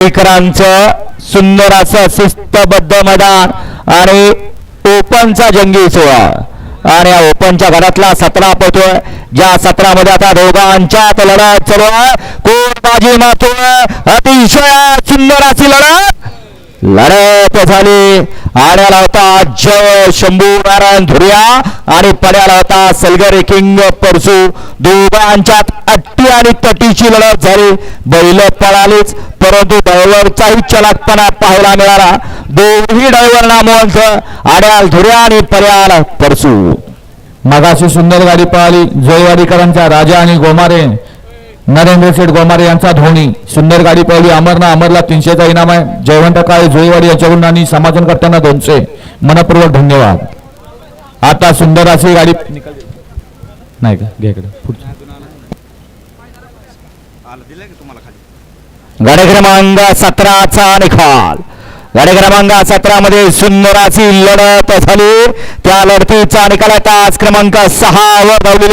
इकरांचं सुंदर असं शिस्तबद्ध मैदान आणि ओपनचा जंगी सोहळा. आणि या ओपनच्या घरातला सतरा पळतोय ज्या सतरामध्ये आता दोघांच्यात लढत चालू आहे. कोण बाजी मारतोय अतिशय सुंदर अशी लढत लढत झाली. आड्याला होता जय शंभू नारायण धुरिया आणि पड्याला होता सलगरी किंग परसू. दोघांच्यात अट्टी आणि तटीची लढत झाली. बैल पळालीच. परंतु ड्रायव्हरचाही चलाकपणा पाहायला मिळाला. दोन्ही ड्रायव्हर नामवंत. आड्याल धुरिया आणि पर्याल परसू. मगाशी सुंदर गाडी पळाली. जयवाडीकरांचा राजा आणि गोमारे. नरेंद्र शेठ गोमारे यांचा धोनी. सुंदर गाडी पळली. अमरना अमरला तीनशेचा इनाम आहे. जयवंत काळे जोईवाडी यांच्याकडून आणि समाजनकर्त्यांना दोनशे. मनपूर्वक धन्यवाद. आता सुंदर अशी गाडी नाही का? पुढचं. गाडी क्रमांक सतराचा निकाल. गाडी क्रमांक सतरा मध्ये सुंदराची लढत झाली. त्या लढतीचा निकाल आहे. तास क्रमांक सहा वर धावलेली